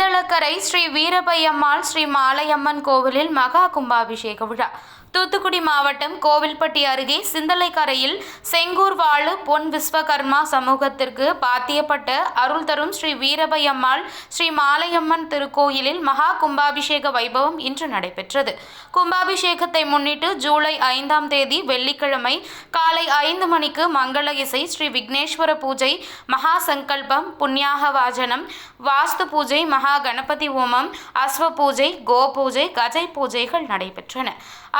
காலை ஸ்ரீ வீரபையம்மாள் ஸ்ரீ மாலையம்மன் கோவிலில் மகா கும்பாபிஷேக விழா. தூத்துக்குடி மாவட்டம் கோவில்பட்டி அருகே சிந்தலைக்கரையில் செங்கூர் வாழு பொன் விஸ்வகர்மா சமூகத்திற்கு பாத்தியப்பட்ட அருள் தரும் ஸ்ரீ வீரபையம்மாள் ஸ்ரீ மாலையம்மன் திருக்கோயிலில் மகா கும்பாபிஷேக வைபவம் இன்று நடைபெற்றது. கும்பாபிஷேகத்தை முன்னிட்டு ஜூலை ஐந்தாம் தேதி வெள்ளிக்கிழமை காலை ஐந்து மணிக்கு மங்கள இசை ஸ்ரீ விக்னேஸ்வர பூஜை மகா சங்கல்பம் புண்ணியாக வாஜனம் வாஸ்து பூஜை மகா கணபதி ஹோமம் அஸ்வ பூஜை கோ பூஜை கஜை பூஜைகள் நடைபெற்றன.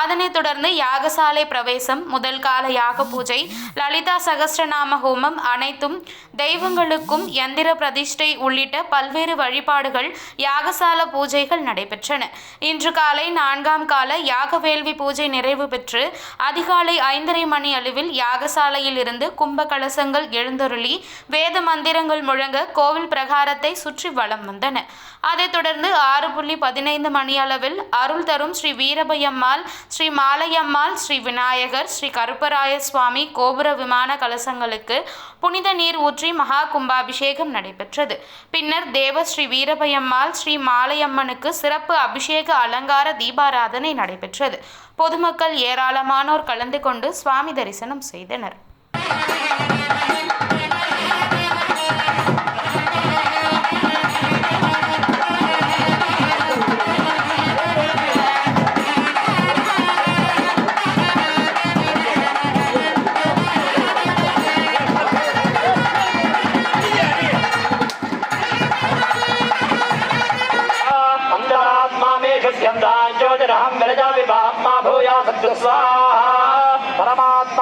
அதனைத் தொடர்ந்து யாகசாலை பிரவேசம் முதல் கால யாக பூஜை லலிதா சகஸ்ரநாம ஹோமம் அனைத்தும் தெய்வங்களுக்கும் யந்திர பிரதிஷ்டை உள்ளிட்ட பல்வேறு வழிபாடுகள் யாகசால பூஜைகள் நடைபெற்றன. இன்று காலை நான்காம் கால யாக வேள்வி பூஜை நிறைவு பெற்று அதிகாலை ஐந்தரை மணி அளவில் யாகசாலையில் இருந்து கும்ப கலசங்கள் எழுந்தருளி வேத மந்திரங்கள் முழங்க கோவில் பிரகாரத்தை சுற்றி வலம் வந்தன. அதைத் தொடர்ந்து ஆறு புள்ளி பதினைந்து மணி அளவில் அருள் தரும் ஸ்ரீ வீரபையம்மாள் ஸ்ரீ மாலையம்மாள் ஸ்ரீ விநாயகர் ஸ்ரீ கருப்பராய சுவாமி கோபுர விமான கலசங்களுக்கு புனித நீர் ஊற்றி மகா கும்பாபிஷேகம் நடைபெற்றது. பின்னர் தேவ ஸ்ரீ வீரபையம்மாள் ஸ்ரீ மாலையம்மனுக்கு சிறப்பு அபிஷேக அலங்கார தீபாராதனை நடைபெற்றது. பொதுமக்கள் ஏராளமானோர் கலந்து கொண்டு சுவாமி தரிசனம் செய்தனர். वचराम विरजा विभामा भूया सत्य स्वाहा परमात्मा